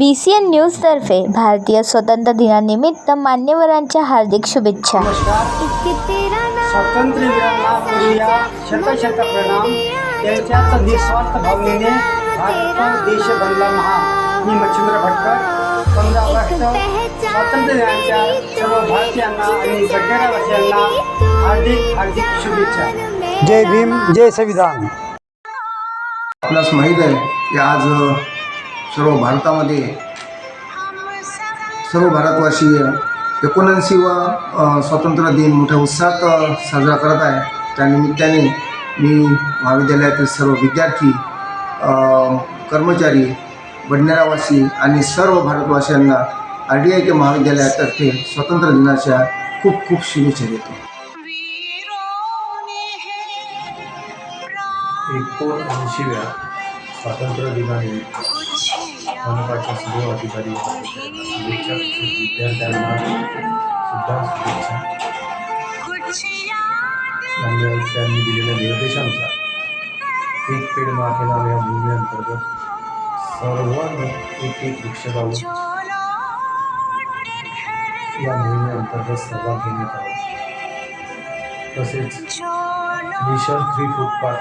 B C N न्यूजतर्फे भारतीय स्वातंत्र्य दिनानिमित्त मान्यवरांच्या हार्दिक शुभेच्छा. नमस्कार. स्वातंत्र्यवीरांना करूया शतशत प्रणाम. त्यांच्याच निस्वार्थ भावनेने भारत देश बनला महान. मी मच्छिंद्र भटकर पंधरा ऑगस्ट स्वातंत्र्य दिनाच्या सर्व भारतीयांना आणि बड्डेरावासियांना हार्दिक हार्दिक शुभेच्छा. जय भीम जय संविधान. आपणास माहीत आहे की आज सर्व भारतामध्ये सर्व भारतवासीय एकोणऐंशीवा स्वातंत्र्य दिन मोठ्या उत्साहात साजरा करत आहे त्यानिमित्ताने मी महाविद्यालयातील सर्व विद्यार्थी कर्मचारी बडनेरावासी आणि सर्व भारतवासियांना आर डी आय के महाविद्यालयातर्फे स्वातंत्र्य दिनाच्या खूप खूप शुभेच्छा देतो. एकोणऐंशीव्या स्वातंत्र्य दिनानिमित्त मनपाच्या सर्व अधिकारी विद्यार्थ्यांना सुद्धा शुभेच्छा त्यांनी दिलेल्या निर्देशानुसार एक पेड मागे नाव या मोहिमेअंतर्गत सर्वांनी एक एक वृक्ष लावून या मोहिमेअंतर्गत सहभाग घेण्यात आला तसेच मिशन थ्री फुटपाथ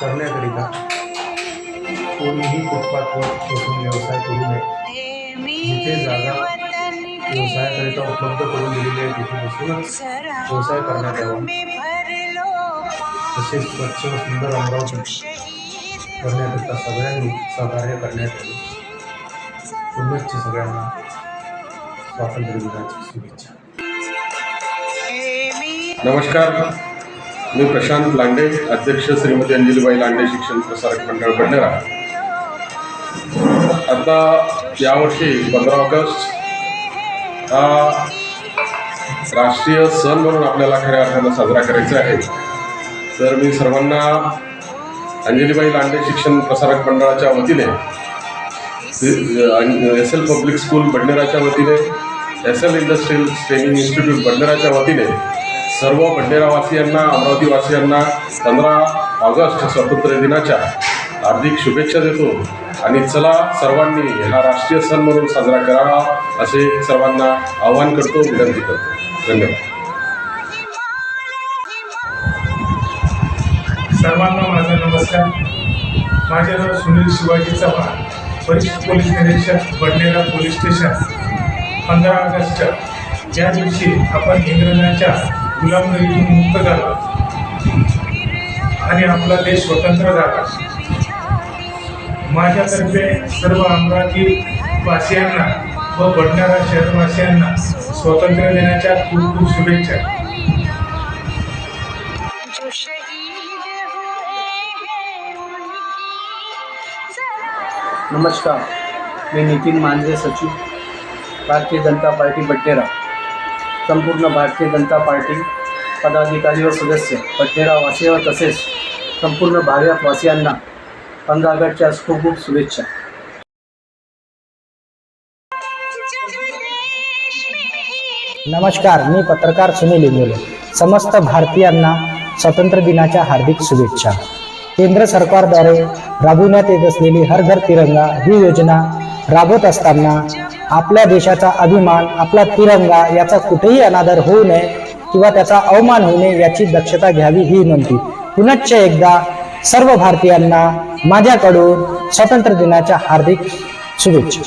करण्याकरिता कोणीही फुटपाथवर बसून व्यवसाय करू नये. जिथे जागा व्यवसायाकरिता उपलब्ध करून दिलेली आहे तिथे बसूनच व्यवसाय करण्यात यावा. तसेच स्वच्छ व सुंदर अमरावती करण्याकरिता सगळ्यांनी सहकार्य करण्यात यावे. शुभेच्छा सगळ्यांना स्वातंत्र्य दिनाची शुभेच्छा. नमस्कार. मी प्रशांत लांडे अध्यक्ष श्रीमती अंजलीबाई लांडे शिक्षण प्रसारक मंडळ बंडरा आता यावर्षी पंधरा ऑगस्ट हा राष्ट्रीय सण म्हणून आपल्याला खऱ्या अर्थानं साजरा करायचा आहे. तर मी सर्वांना अंजलीबाई लांडे शिक्षण प्रसारक मंडळाच्या वतीने एस एल पब्लिक स्कूल बडनेराच्या वतीने S L industrial training institute बडनेराच्या वतीने सर्व बडनेरावासियांना अमरावतीवासियांना पंधरा ऑगस्ट स्वातंत्र्य दिनाच्या हार्दिक शुभेच्छा देतो. आणि चला सर्वांनी हा राष्ट्रीय सण म्हणून साजरा करावा असे सर्वांना आवाहन करतो विनंती करतो. धन्यवाद. सर्वांना माझा नमस्कार. माझे नाव सुनील शिवाजी चव्हाण वरिष्ठ पोलीस निरीक्षक बडनेरा पोलीस स्टेशन पंधरा ऑगस्ट. ज्या दिवशी आपण इंग्रजांच्या गुलामगिरीतून मुक्त झालो आणि आपला देश स्वतंत्र झाला माझ्यातर्फे सर्व अमरावती वासियांना व बडनेरा शहरवासियांना स्वातंत्र्य दिनाच्या खूप खूप शुभेच्छा. जो शहीद हुए हैं उनकी जरा नमस्कार मी नितीन मांजरे सचिव भारतीय जनता पार्टी बड्डेरा संपूर्ण भारतीय जनता पार्टी पदाधिकारी व सदस्य बड्डेरा वासी व तसेच संपूर्ण भारतवासियांना पंधरा ऑगस्टच्या खूप खूप शुभेच्छा. नमस्कार मी पत्रकार सुनील इंगोले. समस्त भारतीयांना स्वातंत्र्य दिनाच्या हार्दिक शुभेच्छा. केंद्र सरकारद्वारे राबविण्यात येत असलेली हर घर तिरंगा ही योजना राबवत असताना आपल्या देशाचा अभिमान आपला तिरंगा याचा कुठेही अनादर होऊ नये किंवा त्याचा अवमान होऊ नये याची दक्षता घ्यावी ही विनंती. पुनश्च एकदा सर्व भारतीयांना माझ्याकडून स्वातंत्र्य दिनाच्या हार्दिक शुभेच्छा.